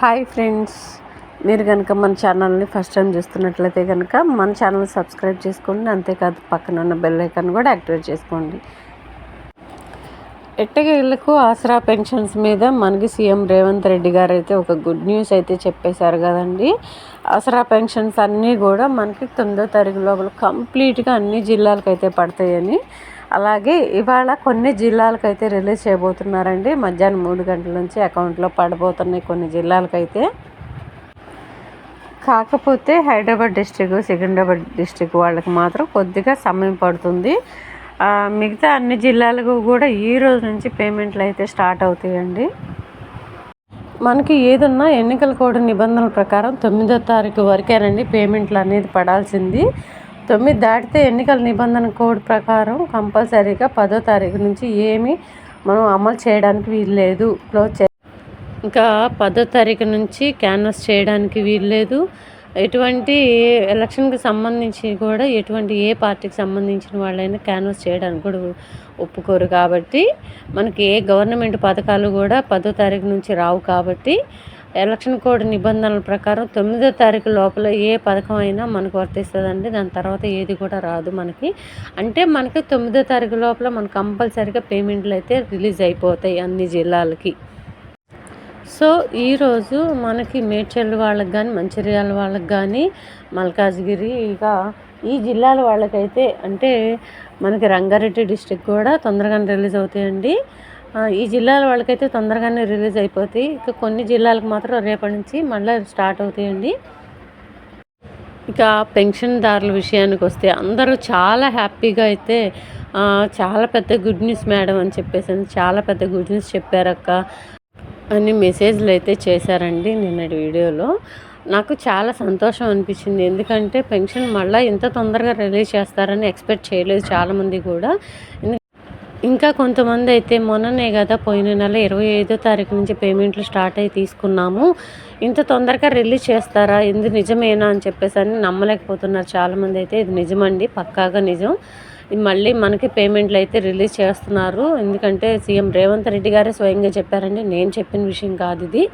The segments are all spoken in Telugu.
Hi friends. మీరు కనుక మన ఛానల్ని ఫస్ట్ టైం చూస్తున్నట్లయితే కనుక మన ఛానల్ సబ్స్క్రైబ్ చేసుకోండి. అంతేకాదు పక్కన ఉన్న బెల్ ఐకాన్ కూడా యాక్టివేట్ చేసుకోండి. ఎట్టకేళ్ళకు ఆసరా పెన్షన్స్ మీద మనకి సీఎం రేవంత్ రెడ్డి గారు అయితే ఒక గుడ్ న్యూస్ అయితే చెప్పేశారు కదండి. ఆసరా పెన్షన్స్ అన్నీ కూడా మనకి తొమ్మిదో తారీఖు లోపల కంప్లీట్గా అన్ని జిల్లాలకు అయితే పడతాయని అలాగే ఇవాళ కొన్ని జిల్లాలకైతే రిలీజ్ చేయబోతున్నారండి. మధ్యాహ్నం మూడు గంటల నుంచి అకౌంట్లో పడబోతున్నాయి కొన్ని జిల్లాలకైతే. కాకపోతే హైదరాబాద్ డిస్టిక్ సికింద్రాబాద్ డిస్టిక్ వాళ్ళకి మాత్రం కొద్దిగా సమయం పడుతుంది. మిగతా అన్ని జిల్లాలకు కూడా ఈ రోజు నుంచి పేమెంట్లు అయితే స్టార్ట్ అవుతాయండి. మనకి ఏదన్నా ఎన్నికల కోడ్ నిబంధనల ప్రకారం తొమ్మిదో తారీఖు వరకేనండి పేమెంట్లు అనేది పడాల్సింది. తొమ్మిది దాటితే ఎన్నికల నిబంధన కోడ్ ప్రకారం కంపల్సరీగా పదో తారీఖు నుంచి ఏమి మనం అమలు చేయడానికి వీలు లేదు. క్లోజ్ చే ఇంకా పదో తారీఖు నుంచి క్యాన్వస్ చేయడానికి వీలు లేదు. ఎటువంటి ఎలక్షన్కి సంబంధించి కూడా ఎటువంటి ఏ పార్టీకి సంబంధించిన వాళ్ళైనా క్యాన్వస్ చేయడానికి కూడా ఒప్పుకోరు కాబట్టి మనకి ఏ గవర్నమెంట్ పథకాలు కూడా పదో తారీఖు నుంచి రావు కాబట్టి ఎలక్షన్ కోడ్ నిబంధనల ప్రకారం తొమ్మిదో తారీఖు లోపల ఏ పథకం అయినా మనకు వర్తిస్తుందండి. దాని తర్వాత ఏది కూడా రాదు మనకి. అంటే మనకి తొమ్మిదో తారీఖు లోపల మనకు కంపల్సరీగా పేమెంట్లు అయితే రిలీజ్ అయిపోతాయి అన్ని జిల్లాలకి. సో ఈరోజు మనకి మేడ్చల్ వాళ్ళకి కానీ మంచిర్యాల వాళ్ళకి కానీ మల్కాజ్గిరి ఇక ఈ జిల్లాల వాళ్ళకైతే అంటే మనకి రంగారెడ్డి డిస్టిక్ కూడా తొందరగానే రిలీజ్ అవుతాయండి. ఈ జిల్లాల వాళ్ళకైతే తొందరగానే రిలీజ్ అయిపోతాయి. ఇక కొన్ని జిల్లాలకు మాత్రం రేపటి నుంచి మళ్ళీ స్టార్ట్ అవుతాయండి. ఇక పెన్షన్దారుల విషయానికి వస్తే అందరూ చాలా హ్యాపీగా అయితే చాలా పెద్ద గుడ్ న్యూస్ మేడం అని చెప్పేసి చాలా పెద్ద గుడ్ న్యూస్ చెప్పారక్క అని మెసేజ్లు అయితే చేశారండి నిన్నటి వీడియోలో. నాకు చాలా సంతోషం అనిపించింది. ఎందుకంటే పెన్షన్ మళ్ళీ ఇంత తొందరగా రిలీజ్ చేస్తారని ఎక్స్పెక్ట్ చేయలేదు చాలామంది కూడా. ఇంకా కొంతమంది అయితే మొన్ననే కదా పోయిన నెల ఇరవై ఐదో తారీఖు నుంచి పేమెంట్లు స్టార్ట్ అయ్యి తీసుకున్నాము. ఇంత తొందరగా రిలీజ్ చేస్తారా? ఇది నిజమేనా అని చెప్పేసి అని నమ్మలేకపోతున్నారు చాలామంది అయితే. ఇది నిజమండి పక్కాగా నిజం. మళ్ళీ మనకి పేమెంట్లు అయితే రిలీజ్ చేస్తున్నారు. ఎందుకంటే సీఎం రేవంత్ రెడ్డి గారే స్వయంగా చెప్పారండి నేను చెప్పిన విషయం కాదు ఇది.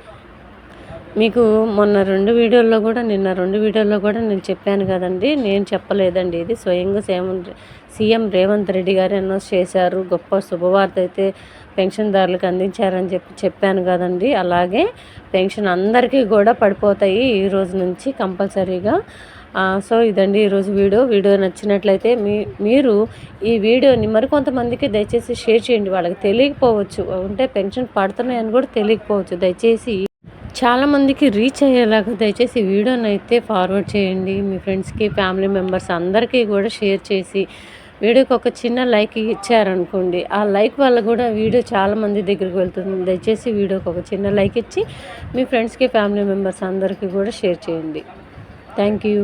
మీకు మొన్న రెండు వీడియోల్లో కూడా నిన్న రెండు వీడియోల్లో కూడా నేను చెప్పాను కదండి. నేను చెప్పలేదండి ఇది. స్వయంగా సీఎం సీఎం రేవంత్ రెడ్డి గారు అనౌన్స్ చేశారు. గొప్ప శుభవార్త అయితే పెన్షన్దారులకు అందించారని చెప్పి చెప్పాను కదండి. అలాగే పెన్షన్ అందరికీ కూడా పడిపోతాయి ఈ రోజు నుంచి కంపల్సరీగా. సో ఇదండి ఈరోజు వీడియో. వీడియో నచ్చినట్లయితే మీ మీరు ఈ వీడియోని మరికొంతమందికి దయచేసి షేర్ చేయండి. వాళ్ళకి తెలియకపోవచ్చు. ఉంటే పెన్షన్ పడుతున్నాయని కూడా తెలియకపోవచ్చు. దయచేసి చాలామందికి రీచ్ అయ్యేలాగా దయచేసి వీడియోని అయితే ఫార్వర్డ్ చేయండి. మీ ఫ్రెండ్స్కి ఫ్యామిలీ మెంబర్స్ అందరికీ కూడా షేర్ చేసి వీడియోకి ఒక చిన్న లైక్ ఇచ్చారనుకోండి ఆ లైక్ వల్ల కూడా వీడియో చాలామంది దగ్గరికి వెళ్తుంది. దయచేసి వీడియోకి ఒక చిన్న లైక్ ఇచ్చి మీ ఫ్రెండ్స్కి ఫ్యామిలీ మెంబర్స్ అందరికీ కూడా షేర్ చేయండి. Thank you